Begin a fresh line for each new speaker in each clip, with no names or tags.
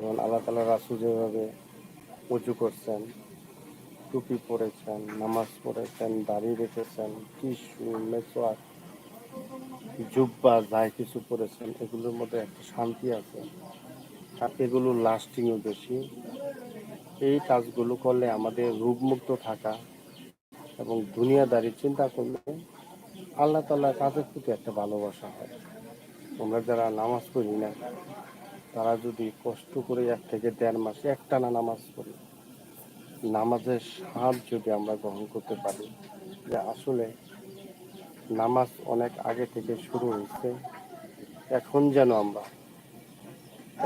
যেমন আল্লাহ তালা রাসু যেভাবে উঁচু করছেন, টুপি পরেছেন, নামাজ পড়েছেন, দাড়ি রেখেছেন টিস্যু, মেসোয়াক, জুব্বা যাই কিছু পরেছেন, এগুলোর মধ্যে একটা শান্তি আছে। আর এগুলো লাস্টিংও বেশি। এই কাজগুলো করলে আমাদের রূপমুক্ত থাকা এবং দুনিয়াদারি চিন্তা করলে আল্লাহ তাল্লাহ কাজের প্রতি একটা ভালোবাসা হয়। আমরা যারা নামাজ পড়ি না তারা যদি কষ্ট করে এক থেকে দেড় মাস, একটানা নামাজ পড়ি, নামাজের স্বাদ যদি আমরা গ্রহণ করতে পারি, যে আসলে নামাজ অনেক আগে থেকে শুরু হয়েছে, এখন যেন আমরা,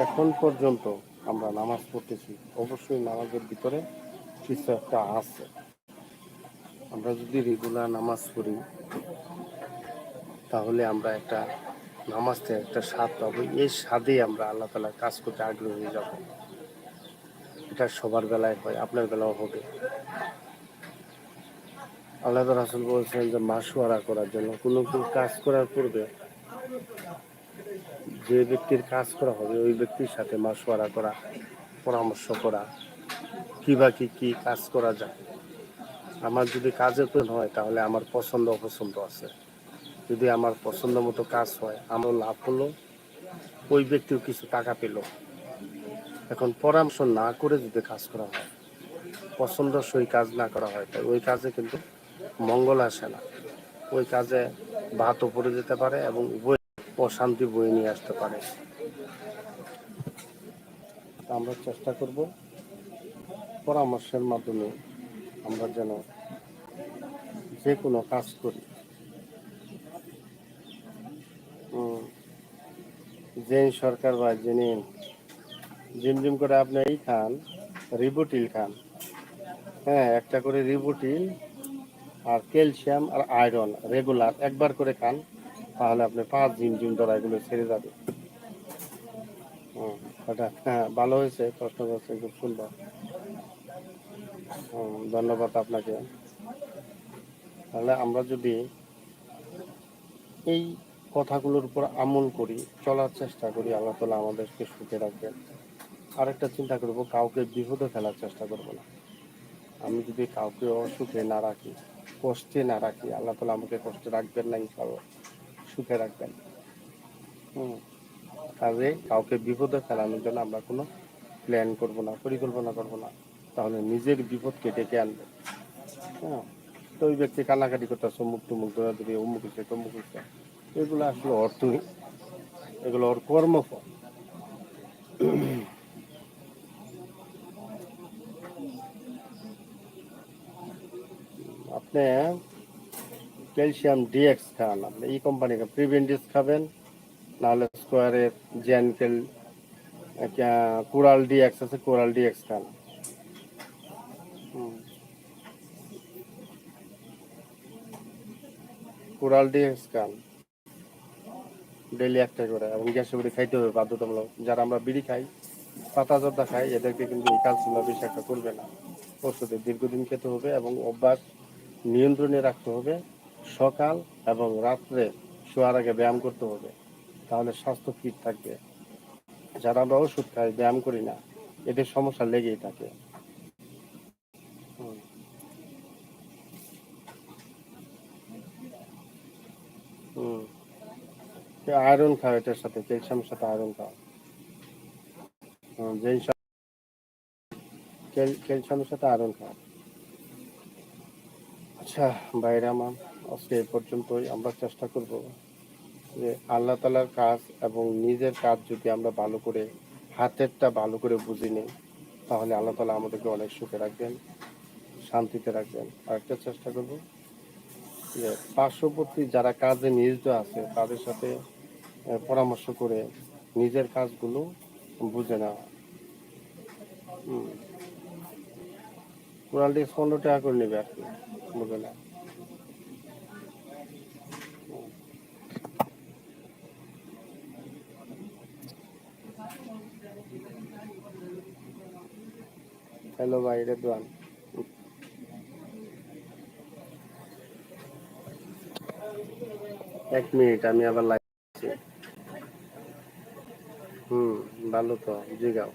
এখন পর্যন্ত আমরা নামাজ পড়তেছি, অবশ্যই নামাজের ভিতরে কিছু একটা আছে। আমরা যদি রেগুলার নামাজ পড়ি, তাহলে আমরা একটা নামাজটা একটা স্বাদ পাবো। এই স্বাদেই আমরা আল্লাহ তালার কাজ করতে আগ্রহী যাব। এটা সবার বেলায় হয়, আপনার বেলাও হবে। আল্লাহ রাসুল বলছেন যে মাসুয়ারা করার জন্য। কোনো কোনো কাজ করার পূর্বে যে ব্যক্তির কাজ করা হবে, ওই ব্যক্তির সাথে মাসুয়ারা করা, পরামর্শ করা, কি বা কি কি কাজ করা যায়। আমার যদি কাজের প্রয়োজন হয়, তাহলে আমার পছন্দ অপছন্দ আছে। যদি আমার পছন্দ মতো কাজ হয় আমার লাভ হলো, ওই ব্যক্তিও কিছু টাকা পেল। এখন পরামর্শ না করে যদি কাজ করা হয় পছন্দসই কাজ না করা হয়, তাই ওই কাজে কিন্তু মঙ্গল আসে না। ওই কাজে ভাতও পড়ে যেতে পারে এবং উভয় অশান্তি বয়ে নিয়ে আসতে পারে। আমরা চেষ্টা করব পরামর্শের মাধ্যমে আমরা যেন যে কোনো কাজ করি। জেন সরকার বা যিনি জিম জিম করে আপনি এই খান রিবোটিল খান। হ্যাঁ একটা করে রিবোটিল আর ক্যালসিয়াম আর আয়রন রেগুলার একবার করে খান, তাহলে আপনি পাঁচ জিম জিম ধরা এগুলো ছেড়ে যাবে। হ্যাঁ ভালো হয়েছে, প্রশ্ন করছে, খুব সুন্দর। ধন্যবাদ আপনাকে। তাহলে আমরা যদি এই কথাগুলোর উপর আমল করি, চলার চেষ্টা করি, আল্লাহ তালা আমাদেরকে সুখে রাখবেন আরেকটা চিন্তা করব, কাউকে বিপদে ফেলার চেষ্টা করব না। আমি যদি কাউকে অসুখে না রাখি, কষ্টে না রাখি, আল্লাহ তালা আমাকে কষ্টে রাখবেন না ইনশাল্লাহ সুখে রাখবেন। হুম, কাজে কাউকে বিপদে ফেলানোর জন্য আমরা কোনো প্ল্যান করব না, পরিকল্পনা করব না। তাহলে নিজের বিপদকে ডেকে আনবে। হ্যাঁ তো ওই ব্যক্তি কান্নাকাটি করতেছে, অমুক টুমুক ধরে অমুক হচ্ছে তমুক হচ্ছে এগুলো আসলে অর্থহীন এগুলো ওর কর্মফল। আপনি ক্যালসিয়াম ডিএক্স খান, আপনি এই কোম্পানি প্রিভেন্টিস খাবেন, নাহলে স্কোয়ারের জেনকেল কোরাল ডিএক্স আছে, কোরাল ডিএক্স খান। কোরাল ডিএক্স খান। ডেলি একটা করে এবং গ্যাসে করে খাইতে হবে বাধ্যতামূলক। যারা আমরা বিড়ি খাই, পাতা জর্দা খাই, এদেরকে কিন্তু এই কাজগুলো বেশি একটা করবে না। ওষুধে দীর্ঘদিন খেতে হবে এবং অভ্যাস নিয়ন্ত্রণে রাখতে হবে। সকাল এবং রাত্রে শোয়ার আগে ব্যায়াম করতে হবে, তাহলে স্বাস্থ্য ফিট থাকবে। যারা আমরা ওষুধ খাই, ব্যায়াম করি না, এদের সমস্যা লেগেই থাকে। আয়রন খাও এটার সাথে ক্যালসিয়ামের সাথে আয়রন খাও যেই ক্যালসিয়ামের সাথে আয়রন খাও আচ্ছা বাইরে আমার, আজকে এ পর্যন্তই। আমরা চেষ্টা করব যে আল্লাহ তালার কাজ এবং নিজের কাজ যদি আমরা ভালো করে, হাতেরটা ভালো করে বুঝি নিই, তাহলে আল্লাহ তালা আমাদেরকে অনেক সুখে রাখবেন, শান্তিতে রাখবেন। আরেকটা চেষ্টা করব। পার্শ্ববর্তী যারা কাজে নিয়োজিত আছে, তাদের সাথে পরামর্শ করে নিজের কাজগুলো বুঝে নেওয়া। পনেরো টাকা করে নেবে আর কি, বুঝে না হ্যালো ভাই, রেদওয়ান। এক মিনিট আমি আবার লাইভ হুম ভালো তো জিগাও।